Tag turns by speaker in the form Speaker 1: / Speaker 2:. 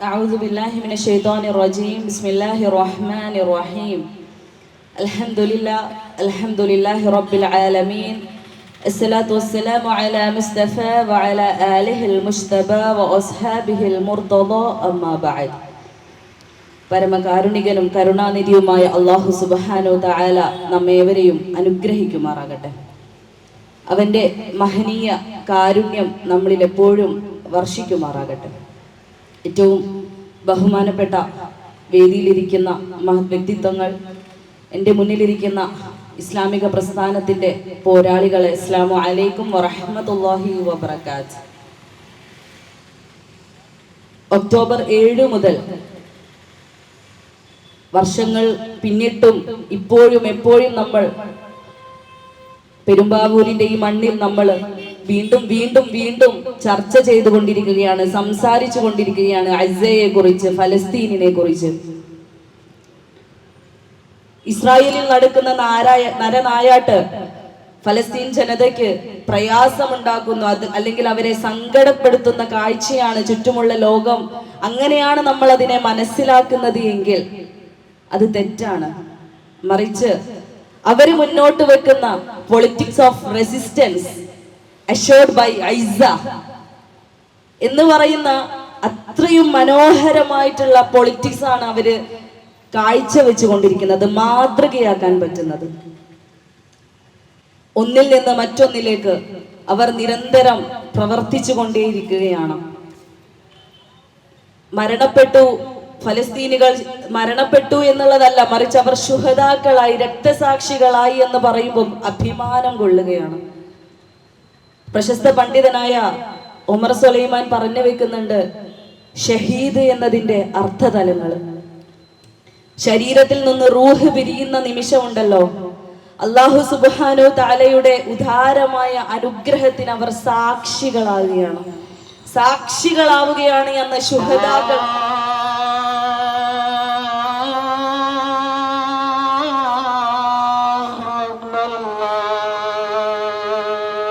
Speaker 1: أعوذ بالله من الشيطان الرجيم بسم الله الرحمن الرحيم الحمد لله الحمد لله رب العالمين الصلاة والسلام على مصطفى وعلى آله المجتبى وأصحابه المرتضى أما بعد പരമകാരുണികനും കരുണാനിധിയുമായ അള്ളാഹു സുബഹാനോ തായാല നമ്മേവരെയും അനുഗ്രഹിക്കുമാറാകട്ടെ അവന്റെ മഹനീയ കാരുണ്യം നമ്മളിൽ എപ്പോഴും വർഷിക്കുമാറാകട്ടെ ഏറ്റവും ബഹുമാനപ്പെട്ട വേദിയിലിരിക്കുന്ന മഹത് വ്യക്തിത്വങ്ങൾ എന്റെ മുന്നിലിരിക്കുന്ന ഇസ്ലാമിക പ്രസ്ഥാനത്തിന്റെ പോരാളികളെ ഇസ്ലാമു അലൈക്കും വറഹമത്തല്ലാഹി വബർക്കാത്ത് ഒക്ടോബർ ഏഴ് മുതൽ വർഷങ്ങൾ പിന്നിട്ടും ഇപ്പോഴും എപ്പോഴും നമ്മൾ പെരുമ്പാവൂരിന്റെ ഈ മണ്ണിൽ നമ്മൾ വീണ്ടും വീണ്ടും വീണ്ടും ചർച്ച ചെയ്തുകൊണ്ടിരിക്കുകയാണ് സംസാരിച്ചു കൊണ്ടിരിക്കുകയാണ് അസയെ കുറിച്ച് ഫലസ്തീനിനെ കുറിച്ച്. ഇസ്രായേലിൽ നടക്കുന്ന നാരായ നരനായാട്ട് ഫലസ്തീൻ ജനതയ്ക്ക് പ്രയാസമുണ്ടാക്കുന്നു. അത് അല്ലെങ്കിൽ അവരെ സങ്കടപ്പെടുത്തുന്ന കാഴ്ചയാണ് ചുറ്റുമുള്ള ലോകം. അങ്ങനെയാണ് നമ്മൾ അതിനെ മനസ്സിലാക്കുന്നത് എങ്കിൽ അത് തെറ്റാണ്. മറിച്ച് അവർ മുന്നോട്ട് വെക്കുന്ന politics of resistance assured by AISA എന്ന് പറയുന്ന അത്രയും മനോഹരമായിട്ടുള്ള പൊളിറ്റിക്സ് ആണ് അവർ കാഴ്ചവെച്ചുകൊണ്ടിരിക്കുന്നത് മാതൃകയാക്കാൻ പറ്റുന്നത്. ഒന്നിൽ നിന്ന് മറ്റൊന്നിലേക്ക് അവർ നിരന്തരം പ്രവർത്തിച്ചു കൊണ്ടേയിരിക്കുകയാണ് മരണപ്പെട്ടു ഫലസ്തീനികൾ മരണപ്പെട്ടു എന്നുള്ളതല്ല മറിച്ച് അവർ ശുഹതാക്കളായി രക്തസാക്ഷികളായി എന്ന് പറയുമ്പോൾ അഭിമാനം കൊള്ളുകയാണ്. പ്രശസ്ത പണ്ഡിതനായ ഉമർ സുലൈമാൻ പറഞ്ഞു വെക്കുന്നുണ്ട് ഷഹീദ് എന്നതിന്റെ അർത്ഥതലങ്ങൾ. ശരീരത്തിൽ നിന്ന് റൂഹ് പിരിയുന്ന നിമിഷമുണ്ടല്ലോ. അള്ളാഹു സുബാനു താലയുടെ ഉദാരമായ അനുഗ്രഹത്തിന് അവർ സാക്ഷികളാവുകയാണ്. സാക്ഷികളാവുകയാണ് എന്ന ശുഹതാക്കൾ